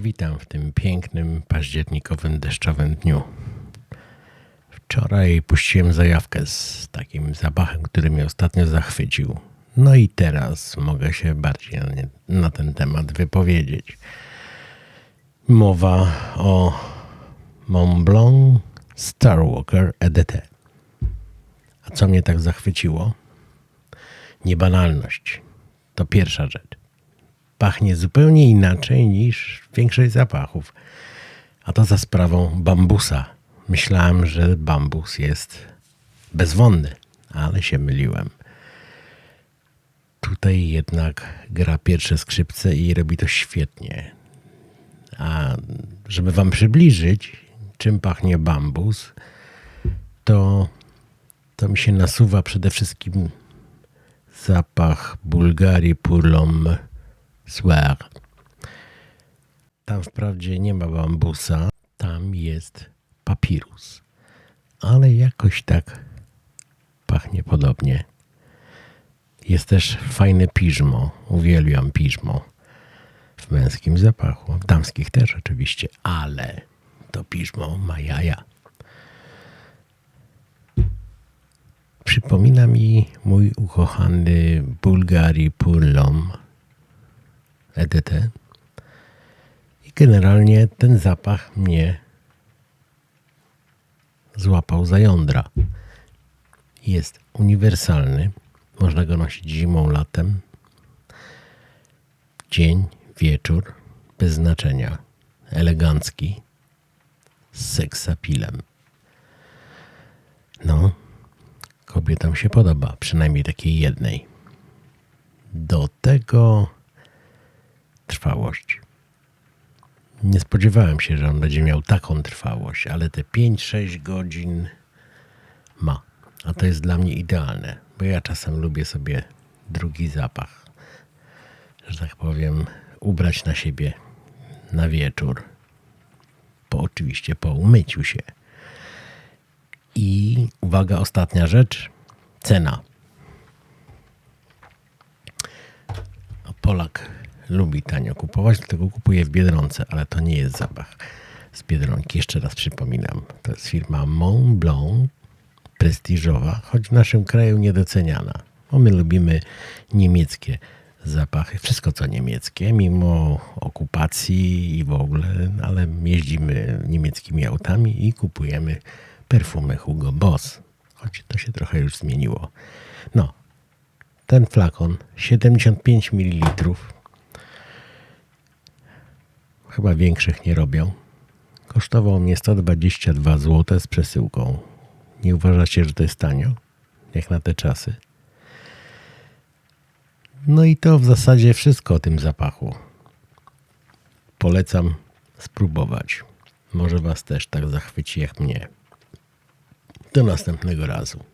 Witam w tym pięknym, październikowym, deszczowym dniu. Wczoraj puściłem zajawkę z takim zapachem, który mnie ostatnio zachwycił. No i teraz mogę się bardziej na, ten temat wypowiedzieć. Mowa o Mont Blanc Starwalker EDT. A co mnie tak zachwyciło? Niebanalność. To pierwsza rzecz. Pachnie zupełnie inaczej niż większość zapachów. A to za sprawą bambusa. Myślałem, że bambus jest bezwonny, ale się myliłem. Tutaj jednak gra pierwsze skrzypce i robi to świetnie. A żeby wam przybliżyć, czym pachnie bambus, to, to mi się nasuwa przede wszystkim zapach Bulgarii pour l'homme soir. Tam wprawdzie nie ma bambusa, tam jest papirus. Ale jakoś tak pachnie podobnie. Jest też fajne piżmo. Uwielbiam piżmo. W męskim zapachu. W damskich też oczywiście, ale to piżmo ma jaja. Przypomina mi mój ukochany Bulgari Purlom EDT. I generalnie ten zapach mnie złapał za jądra. Jest uniwersalny. Można go nosić zimą, latem. Dzień, wieczór, bez znaczenia. Elegancki. Z seksapilem. No, kobietom się podoba, przynajmniej takiej jednej. Do tego trwałość. Nie spodziewałem się, że on będzie miał taką trwałość, ale te 5-6 godzin ma. A to jest dla mnie idealne, bo ja czasem lubię sobie drugi zapach, że tak powiem, ubrać na siebie na wieczór. Po oczywiście po umyciu się. I uwaga, ostatnia rzecz. Cena. Polak lubi tanio kupować, dlatego kupuje w Biedronce, ale to nie jest zapach z Biedronki. Jeszcze raz przypominam, to jest firma Mont Blanc, prestiżowa, choć w naszym kraju niedoceniana, bo my lubimy niemieckie zapachy, wszystko co niemieckie, mimo okupacji i w ogóle, ale jeździmy niemieckimi autami i kupujemy perfumy Hugo Boss, choć to się trochę już zmieniło. No, ten flakon 75 ml chyba większych nie robią. Kosztował mnie 122 zł z przesyłką. Nie uważacie, że to jest tanio? Jak na te czasy. No i to w zasadzie wszystko o tym zapachu. Polecam spróbować. Może Was też tak zachwyci jak mnie. Do następnego razu.